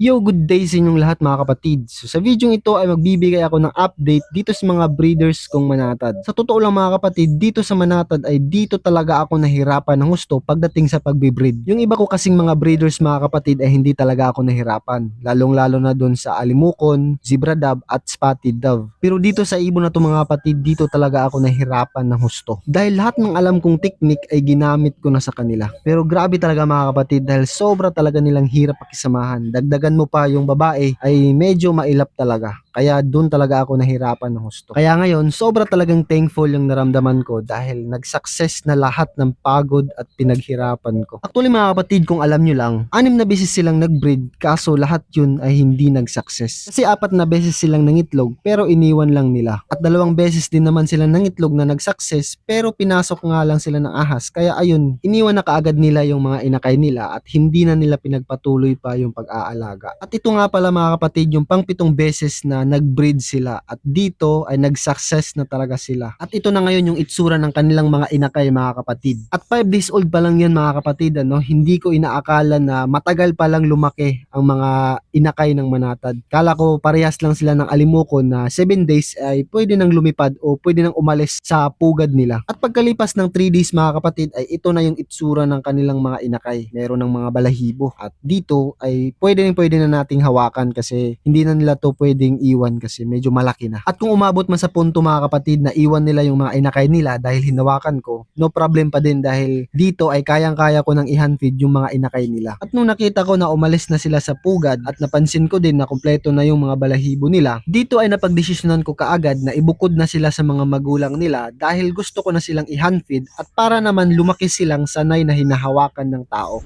Yo, good day sa inyong lahat mga kapatid. So sa video ito ay magbibigay ako ng update dito sa mga breeders kong manatad. Sa totoo lang mga kapatid, dito sa manatad ay dito talaga ako nahirapan ng gusto pagdating sa pagbe-breed. Yung iba ko kasing mga breeders mga kapatid ay hindi talaga ako nahirapan. Lalong lalo na doon sa alimukon, zebra dove at spotted dove. Pero dito sa ibon na to mga kapatid, dito talaga ako nahirapan ng gusto. Dahil lahat ng alam kong technique ay ginamit ko na sa kanila. Pero grabe talaga mga kapatid dahil sobra talaga nilang hirap pakisamahan. Dagdagan mo pa yung babae ay medyo mailap talaga. Kaya doon talaga ako nahirapan ng husto. Kaya ngayon, sobra talagang thankful yung naramdaman ko dahil nag-success na lahat ng pagod at pinaghirapan ko. Actually mga kapatid, kung alam nyo lang, anim na beses silang nag-breed kaso lahat yun ay hindi nag-success. Kasi apat na beses silang nangitlog pero iniwan lang nila. At dalawang beses din naman sila nangitlog na nag-success pero pinasok nga lang sila ng ahas. Kaya ayun, iniwan na kaagad nila yung mga inakay nila at hindi na nila pinagpatuloy pa yung pag-aalaga. At ito nga pala mga kapatid, yung pang pitong beses na nag-breed sila at dito ay nag-success na talaga sila. At ito na ngayon yung itsura ng kanilang mga inakay mga kapatid. At 5 days old pa lang yan mga kapatid, ano, hindi ko inaakala na matagal pa lang lumaki ang mga inakay ng manatad. Kala ko parehas lang sila ng alimuko na 7 days ay pwede nang lumipad o pwede nang umalis sa pugad nila. At pagkalipas ng 3 days mga kapatid ay ito na yung itsura ng kanilang mga inakay. Meron ng mga balahibo at dito ay pwede rin pwede na nating hawakan kasi hindi na nila to pwedeng iwan kasi medyo malaki na. At kung umabot man sa punto mga kapatid na iwan nila yung mga inakay nila dahil hinawakan ko, no problem pa din dahil dito ay kayang-kaya ko nang i-handfeed yung mga inakay nila. At nung nakita ko na umalis na sila sa pugad at napansin ko din na kumpleto na yung mga balahibo nila, dito ay napagdesisyonan ko kaagad na ibukod na sila sa mga magulang nila dahil gusto ko na silang i-handfeed at para naman lumaki silang sanay na hinahawakan ng tao.